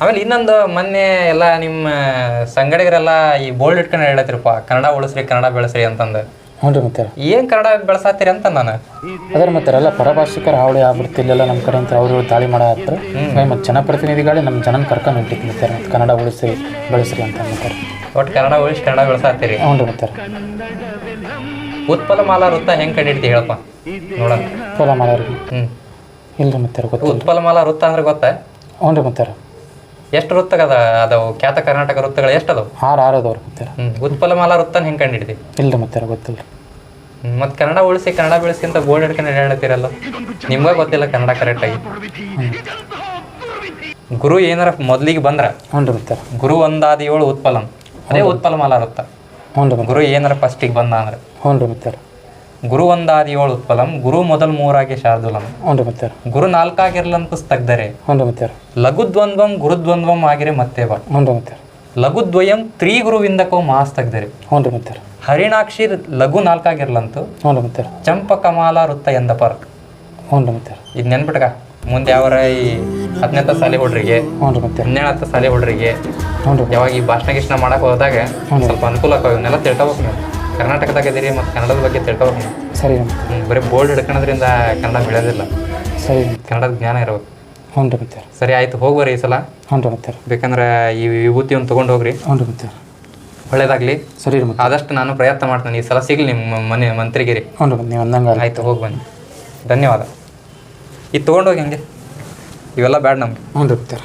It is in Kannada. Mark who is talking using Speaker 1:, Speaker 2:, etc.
Speaker 1: ಆಮೇಲೆ ಇನ್ನೊಂದು ಮೊನ್ನೆ ಎಲ್ಲ ನಿಮ್ಮ ಸಂಗಡಿಗರೆಲ್ಲ ಈ ಬೋಲ್ಡ್ ಇಟ್ಕೊಂಡು ಹೇಳತ್ತಿರಪ್ಪ ಕನ್ನಡ ಉಳಿಸ್ರಿ ಕನ್ನಡ ಬೆಳೆಸ್ರಿ ಅಂತಂದು.
Speaker 2: ಹ್ಞೂ ರೀ ಮತ್ತೆ.
Speaker 1: ಏನ್ ಕನ್ನಡ ಬೆಳೆಸಾತೀರಿ ಅಂತ ನಾನು.
Speaker 2: ಅದ್ರ ಮತ್ತೆ ಎಲ್ಲ ಪರಭಾಷಿಕರ ಹಾವಳಿ ಆಗ್ಬಿಡ್ತು ಇಲ್ಲೆಲ್ಲ ನಮ್ಮ ಕಡೆ ಅಂತ ಅವರು ದಾಳಿ ಮಾಡೋ ಹತ್ರ. ಮತ್ತು ಜನಪ್ರತಿನಿಧಿಗಳೇ ನಮ್ಮ ಜನನ ಕರ್ಕೊಂಡು ಹೊಂಟಿತ್ತು ಮತ್ತೆ ಮತ್ತೆ ಕನ್ನಡ ಉಳಿಸಿ ಬೆಳೆಸ್ರಿ ಅಂತ ಅಂತಾರೆ
Speaker 1: ಒಟ್ಟು ಕನ್ನಡ ಉಳಿಸಿ ಕನ್ನಡ ಬೆಳೆಸಾತೀರಿ.
Speaker 2: ಹ್ಞೂ ರೀ ಮತ್ತೆ.
Speaker 1: ಉತ್ಪಲ ಮಾಲಾ ವೃತ್ತ ಹೆಂಗ್ ಕಂಡಿಡ್ತಿ ಹೇಳಪ್ಪ ನೋಡೋಣ.
Speaker 2: ಉತ್ಪಲ ಮಾಡೋರಿಗೆ
Speaker 1: ಹ್ಞೂ
Speaker 2: ಇಲ್ಲ ರೀ ಮತ್ತೆ ಗೊತ್ತಾ
Speaker 1: ಉತ್ಪಲ ಮಾಲಾ ವೃತ್ತ ಅಂದ್ರೆ ಗೊತ್ತಾ?
Speaker 2: ಹ್ಞೂ ರೀ ಮತ್ತೆ.
Speaker 1: ಎಷ್ಟು ವೃತ್ತಗದ ಅದಾವು? ಖ್ಯಾತ ಕರ್ನಾಟಕ ವೃತ್ತಗಳು ಎಷ್ಟು ಅದಾವು
Speaker 2: ಆರು ಆರು ಅದಾವ್ರಿ ಗೊತ್ತಿರ
Speaker 1: ಹ್ಞೂ ಉತ್ಪಲ ಮಾಲಾ ವೃತ್ತನ ಹೆಂಗ್ ಕಂಡಿಡ್ದಿ?
Speaker 2: ಇಲ್ಲ ಮತ್ತೆ ಗೊತ್ತಿಲ್ಲ
Speaker 1: ಮತ್ತು ಕನ್ನಡ ಉಳಿಸಿ ಕನ್ನಡ ಬೆಳೆಸಿ ಅಂತ ಬೋರ್ಡ್ ಹಿಡ್ಕೊಂಡು ಹೇಳ್ತೀರಲ್ಲ? ನಿಮ್ಗೆ ಗೊತ್ತಿಲ್ಲ ಕನ್ನಡ ಕರೆಕ್ಟಾಗಿ ಗುರು ಏನಾರ ಮೊದ್ಲಿಗೆ ಬಂದ್ರ?
Speaker 2: ಹ್ಞೂ ರೀ
Speaker 1: ಗುರು ಒಂದಾದ ಏಳು ಉತ್ಪಲಂ. ಅದೇ ಉತ್ಪಲ ಮಾಲಾ ವೃತ್ತ.
Speaker 2: ಹ್ಞೂ
Speaker 1: ಗುರು ಏನಾರ ಫಸ್ಟಿಗೆ ಬಂದ ಅಂದ್ರೆ.
Speaker 2: ಹ್ಞೂ ರೀ
Speaker 1: ಗುರು ಒಂದಾದ ಏಳು ಉತ್ಪಲಂ ಗುರು ಮೊದಲ್ ಮೂರಾಗಿ ಶಾರ್ದುಲಂ.
Speaker 2: ಹ್ಞೂ ರೀ ಮತ್ತೆ
Speaker 1: ಗುರು ನಾಲ್ಕಾಗಿರ್ಲಂತ ಸ್ತಗ್ಧರೆ
Speaker 2: ಹ್ಞೂ ರೀ ಮತ್ತೆ
Speaker 1: ಲಘುದ್ವಂದ್ವಂ ಗುರುದ್ವಂದ್ವಂ ಆಗಿರೆ ಮತ್ತೆ ಬಾ
Speaker 2: ಹ್ಞೂ ಲಘು ಮತ್ತೆ
Speaker 1: ಲಘುದ್ವಯಂ ಗುರುವಿಂದಕವು ಮಾಸ್
Speaker 2: ಹ್ಞೂ ರೀ ಮತ್ತೆ
Speaker 1: ಹರಿಣಾಕ್ಷಿ ಲಘು ನಾಲ್ಕಾಗಿರ್ಲಂತು.
Speaker 2: ಹ್ಞೂ
Speaker 1: ಕಮಾಲ ವೃತ್ತ ಎಂದ ಪರ್ಕ್.
Speaker 2: ಹ್ಞೂ ಮತ್ತೆ
Speaker 1: ಇದು ನೆನ್ಬಿಟ್ಕ ಮುಂದೆ ಯಾವರ ಈ ಹತ್ತನೇ ಸಾಲಿ ಹುಡ್ರಿಗೆ.
Speaker 2: ಹ್ಞೂ ಮತ್ತೆ
Speaker 1: ಸಾಲಿ ಹುಡ್ರಿಗೆ. ಯಾವಾಗ ಈ ಭಾಷಣ ಗಿಷ್ಣ ಮಾಡಕ್ ಹೋದಾಗ ಸ್ವಲ್ಪ ಅನುಕೂಲ ಇವನ್ನೆಲ್ಲ ತಿಳ್ಕೊಬೇಕು ನೀವು. ಕರ್ನಾಟಕದಾಗ ಇದೀರಿ ಮತ್ತು ಕನ್ನಡದ ಬಗ್ಗೆ ತಿಳ್ಕೊಬೇಕು
Speaker 2: ಸರಿ
Speaker 1: ಬರೀ ಬೋರ್ಡ್ ಹಿಡ್ಕೊಳೋದ್ರಿಂದ ಕನ್ನಡ ಬೆಳೆಯೋದಿಲ್ಲ
Speaker 2: ಸರಿ.
Speaker 1: ಕನ್ನಡದ ಜ್ಞಾನ ಇರಬೇಕು.
Speaker 2: ಹ್ಞೂ ರೀ ಮತ್ತೆ.
Speaker 1: ಸರಿ ಆಯ್ತು ಹೋಗ್ಬರ್ರಿ ಈ ಸಲ.
Speaker 2: ಹ್ಞೂ ರೀ ಮತ್ತೆ.
Speaker 1: ಬೇಕಂದ್ರೆ ಈ ವಿಭೂತಿ ಒಂದು ತೊಗೊಂಡು ಹೋಗ್ರಿ.
Speaker 2: ಹ್ಞೂ ರೀ ಮತ್ತೆ.
Speaker 1: ಒಳ್ಳೇದಾಗಲಿ.
Speaker 2: ಸರಿ ರೀ
Speaker 1: ಆದಷ್ಟು ನಾನು ಪ್ರಯತ್ನ ಮಾಡ್ತೇನೆ. ಈ ಸಲ ಸಿಗಲಿ ನಿಮ್ಮ ಮನೆ ಮಂತ್ರಿಗಿರಿ.
Speaker 2: ಹ್ಞೂ ರೀ ನೀವು ಅಂದಂಗೆ
Speaker 1: ಆಯ್ತು ಹೋಗಿ ಬನ್ನಿ. ಧನ್ಯವಾದ. ಇದು ತೊಗೊಂಡೋಗಿ ಹಂಗೆ ಇವೆಲ್ಲ ಬ್ಯಾಡ್ ನಮಗೆ.
Speaker 2: ಹ್ಞೂ ರೀ ಮತ್ತೆ.